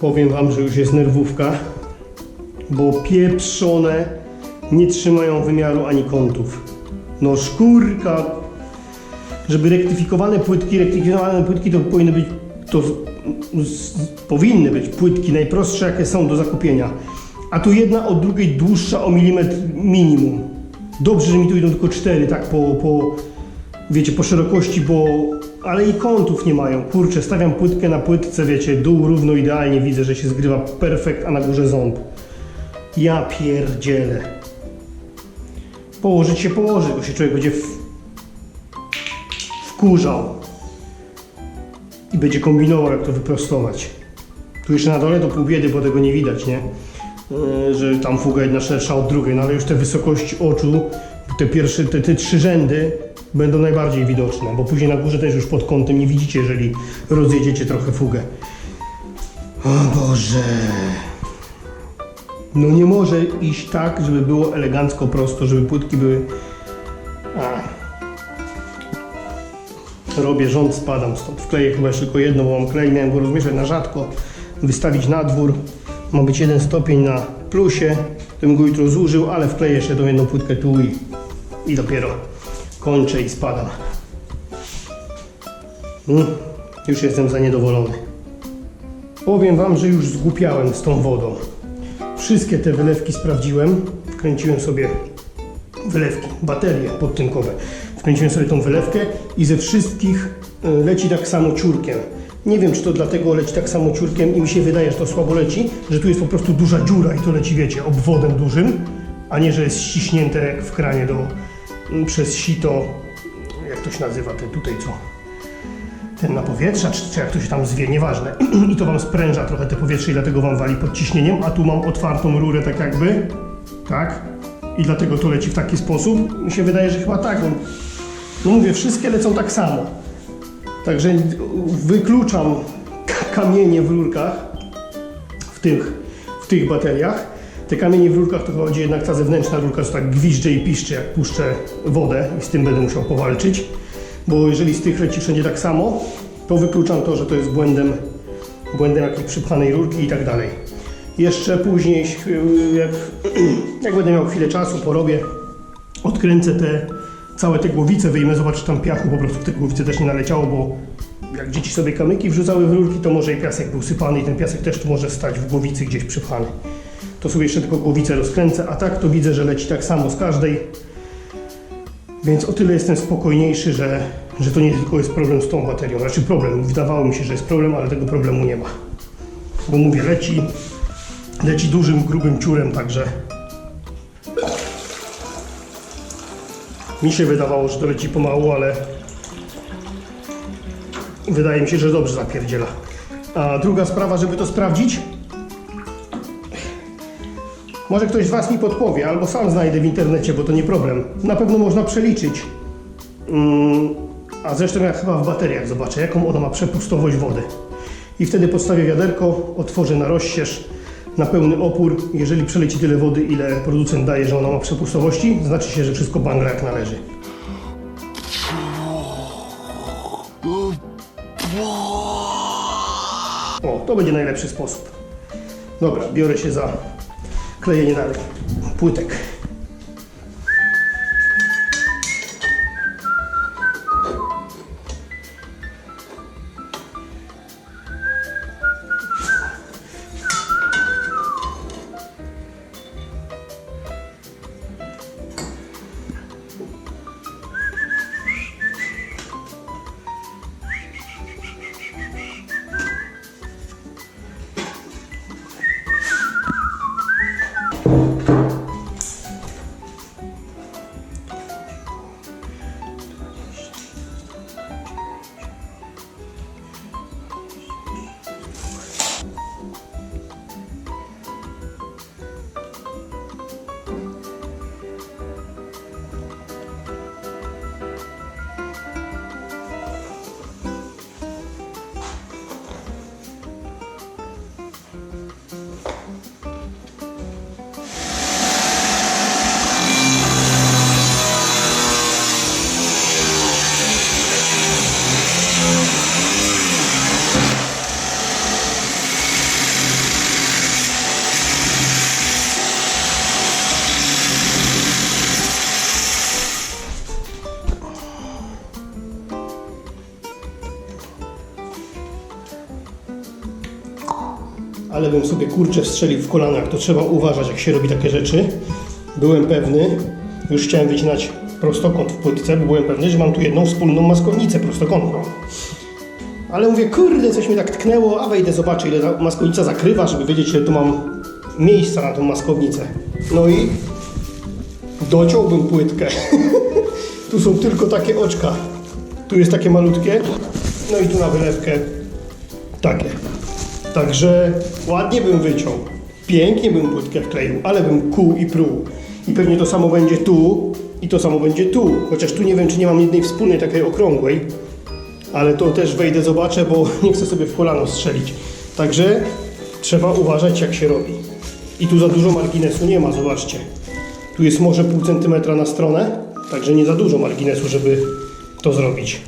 Powiem wam, że już jest nerwówka, bo pieprzone nie trzymają wymiaru ani kątów. No szkórka, żeby rektyfikowane płytki, rektyfikowane płytki to powinny być, to powinny być płytki najprostsze jakie są do zakupienia. A tu jedna od drugiej dłuższa o milimetr minimum. Dobrze, że mi tu idą tylko cztery, tak po, po wiecie, po szerokości, bo ale i kątów nie mają. Kurczę, stawiam płytkę na płytce, wiecie, dół równo idealnie, widzę, że się zgrywa perfekt, a na górze ząb. Ja pierdzielę. Położyć się położy, bo się człowiek będzie w... wkurzał. I będzie kombinował, jak to wyprostować. Tu jeszcze na dole to pół biedy, bo tego nie widać, nie? Yy, Że tam fuga jedna szersza od drugiej, no ale już te wysokości oczu, te pierwsze, te, te trzy rzędy będą najbardziej widoczne, bo później na górze też już pod kątem nie widzicie, jeżeli rozjedziecie trochę fugę. O Boże. No nie może iść tak, żeby było elegancko prosto, żeby płytki były... A. Robię rząd, spadam stąd. Wkleję chyba jeszcze tylko jedno, bo mam klej, miałem go rozmieszać na rzadko, wystawić na dwór. Ma być jeden stopień na plusie, to bym go jutro zużył, ale wkleję jeszcze tą jedną płytkę tu i, i dopiero kończę i spadam. Mm, już jestem zaniedowolony. Powiem Wam, że już zgłupiałem z tą wodą. Wszystkie te wylewki sprawdziłem. Wkręciłem sobie wylewki, baterie podtynkowe. Wkręciłem sobie tą wylewkę i ze wszystkich e, leci tak samo ciurkiem. Nie wiem, czy to dlatego leci tak samo ciurkiem i mi się wydaje, że to słabo leci, że tu jest po prostu duża dziura i to leci, wiecie, obwodem dużym, a nie, że jest ściśnięte jak w kranie do, przez sito, jak to się nazywa, ten tutaj co? ten na powietrza, czy, czy jak to się tam zwie, nieważne. I to wam spręża trochę te powietrze i dlatego wam wali pod ciśnieniem, a tu mam otwartą rurę tak jakby, tak? I dlatego to leci w taki sposób. Mi się wydaje, że chyba tak. No mówię, wszystkie lecą tak samo. Także wykluczam kamienie w rurkach, w tych, w tych bateriach. Te kamienie w rurkach to będzie jednak ta zewnętrzna rurka, że tak gwizdże i piszczy, jak puszczę wodę i z tym będę musiał powalczyć. Bo jeżeli z tych leci wszędzie tak samo, to wykluczam to, że to jest błędem, błędem jakiejś przypchanej rurki i tak dalej. Jeszcze później, jak, jak będę miał chwilę czasu, porobię, odkręcę te całe te głowice, wyjmę, zobaczę tam piachu po prostu w te głowice też nie naleciało, bo jak dzieci sobie kamyki wrzucały w rurki, to może i piasek był sypany i ten piasek też tu może stać w głowicy gdzieś przypchany. To sobie jeszcze tylko głowicę rozkręcę, a tak to widzę, że leci tak samo z każdej. Więc o tyle jestem spokojniejszy, że, że to nie tylko jest problem z tą baterią. Znaczy problem, wydawało mi się, że jest problem, ale tego problemu nie ma. Bo mówię, leci, leci dużym, grubym ciurem, także mi się wydawało, że to leci pomału, ale wydaje mi się, że dobrze zapierdziela. A druga sprawa, żeby to sprawdzić, może ktoś z Was mi podpowie, albo sam znajdę w internecie, bo to nie problem. Na pewno można przeliczyć. Mm, a zresztą ja chyba w bateriach zobaczę, jaką ona ma przepustowość wody. I wtedy podstawię wiaderko, otworzę na rozścież, na pełny opór. Jeżeli przeleci tyle wody, ile producent daje, że ona ma przepustowości, znaczy się, że wszystko bangla jak należy. O, to będzie najlepszy sposób. Dobra, biorę się za klejenie dalej płytek. Ale bym sobie kurczę strzelił w kolano, jak to trzeba uważać, jak się robi takie rzeczy. Byłem pewny, już chciałem wycinać prostokąt w płytce, bo byłem pewny, że mam tu jedną wspólną maskownicę prostokątną. Ale mówię, kurde, coś mi tak tknęło, a wejdę, zobaczę ile ta maskownica zakrywa, żeby wiedzieć, ile tu mam miejsca na tą maskownicę. No i dociąłbym płytkę. tu są tylko takie oczka. Tu jest takie malutkie, no i tu na wylewkę takie. Także ładnie bym wyciął. Pięknie bym płytkę wkleił, ale bym kuł i pruł. I pewnie to samo będzie tu i to samo będzie tu. Chociaż tu nie wiem, czy nie mam jednej wspólnej takiej okrągłej. Ale to też wejdę, zobaczę, bo nie chcę sobie w kolano strzelić. Także trzeba uważać, jak się robi. I tu za dużo marginesu nie ma, zobaczcie. Tu jest może pół centymetra na stronę, także nie za dużo marginesu, żeby to zrobić.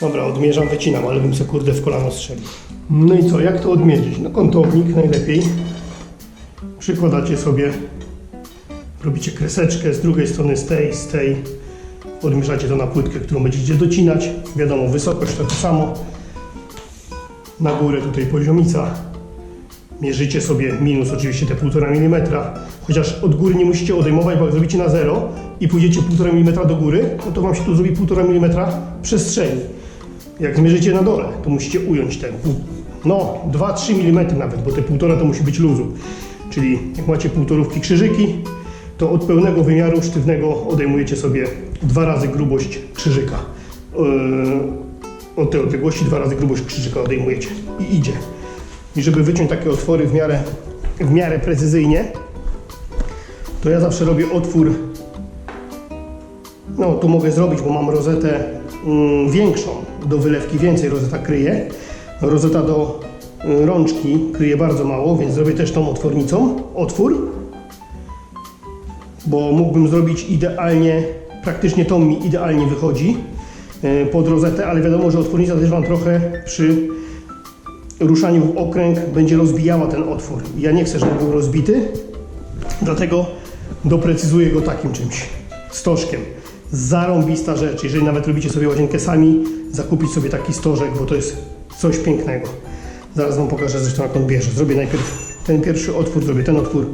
Dobra, odmierzam, wycinam, ale bym se kurde w kolano strzelił. No i co, jak to odmierzyć? No kątownik najlepiej. Przykładacie sobie, robicie kreseczkę z drugiej strony, z tej, z tej. Odmierzacie to na płytkę, którą będziecie docinać. Wiadomo, wysokość to samo. Na górę tutaj poziomica. Mierzycie sobie minus oczywiście te 1,5 mm. Chociaż od góry nie musicie odejmować, bo jak zrobicie na zero i pójdziecie 1,5 mm do góry, no to Wam się tu zrobi 1,5 mm przestrzeni. Jak zmierzycie na dole, to musicie ująć ten, no 2-3 mm nawet, bo te 1,5 to musi być luzu. Czyli jak macie półtorówki krzyżyki, to od pełnego wymiaru sztywnego odejmujecie sobie dwa razy grubość krzyżyka. Yy, od tej odległości dwa razy grubość krzyżyka odejmujecie i idzie. I żeby wyciąć takie otwory w miarę, w miarę precyzyjnie, to ja zawsze robię otwór no, tu mogę zrobić, bo mam rozetę większą do wylewki, więcej rozeta kryje. Rozeta do y, rączki kryje bardzo mało, więc zrobię też tą otwornicą otwór, bo mógłbym zrobić idealnie, praktycznie to mi idealnie wychodzi y, pod rozetę, ale wiadomo, że otwornica też Wam trochę przy ruszaniu w okręg będzie rozbijała ten otwór. Ja nie chcę, żeby był rozbity, Dlatego doprecyzuję go takim czymś. Stożkiem. Zarąbista rzecz. Jeżeli nawet robicie sobie łazienkę sami, zakupić sobie taki stożek, bo to jest coś pięknego. Zaraz Wam pokażę zresztą jak on bierze. Zrobię najpierw ten pierwszy otwór, zrobię ten otwór.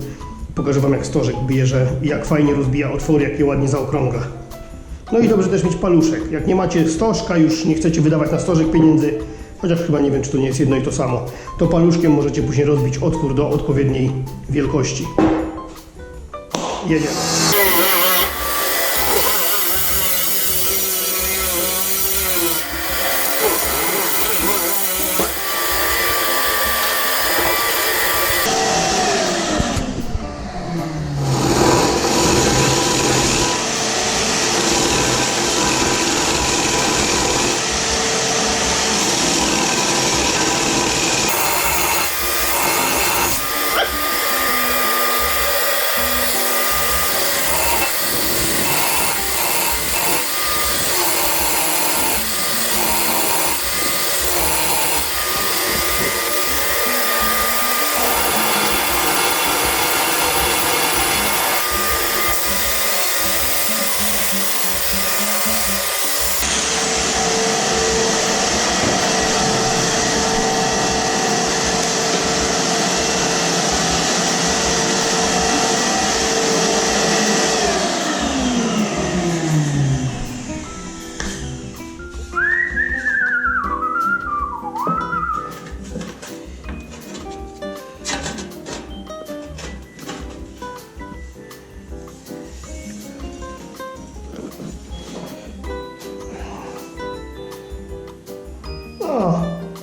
Pokażę Wam jak stożek bierze jak fajnie rozbija otwory, jak je ładnie zaokrągla. No i dobrze też mieć paluszek. Jak nie macie stożka, już nie chcecie wydawać na stożek pieniędzy, chociaż chyba nie wiem, czy to nie jest jedno i to samo, to paluszkiem możecie później rozbić otwór do odpowiedniej wielkości. Jedziemy.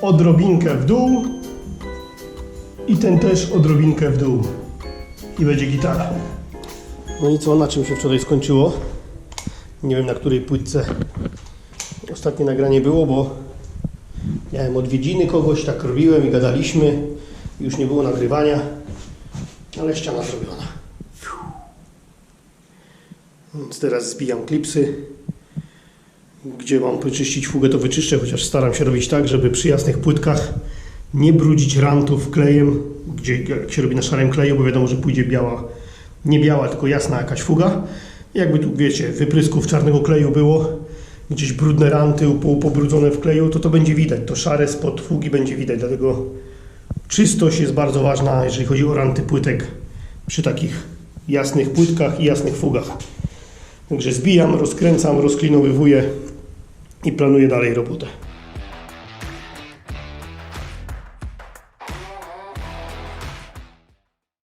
Odrobinkę w dół i ten też odrobinkę w dół i będzie gitara. No i co, na czym się wczoraj skończyło? Nie wiem na której płytce ostatnie nagranie było, bo miałem odwiedziny kogoś, tak robiłem i gadaliśmy. Już nie było nagrywania, ale ściana zrobiona. Więc teraz zbijam klipsy. Gdzie mam wyczyścić fugę, to wyczyszczę, chociaż staram się robić tak, żeby przy jasnych płytkach nie brudzić rantów klejem, gdzie jak się robi na szarym kleju, bo wiadomo, że pójdzie biała, nie biała, tylko jasna jakaś fuga. Jakby tu, wiecie, wyprysków czarnego kleju było, gdzieś brudne ranty, pobrudzone w kleju, to to będzie widać, to szare spod fugi będzie widać, dlatego Czystość jest bardzo ważna, jeżeli chodzi o ranty płytek przy takich jasnych płytkach i jasnych fugach. Także zbijam, rozkręcam, rozklinowywuję i planuję dalej robotę.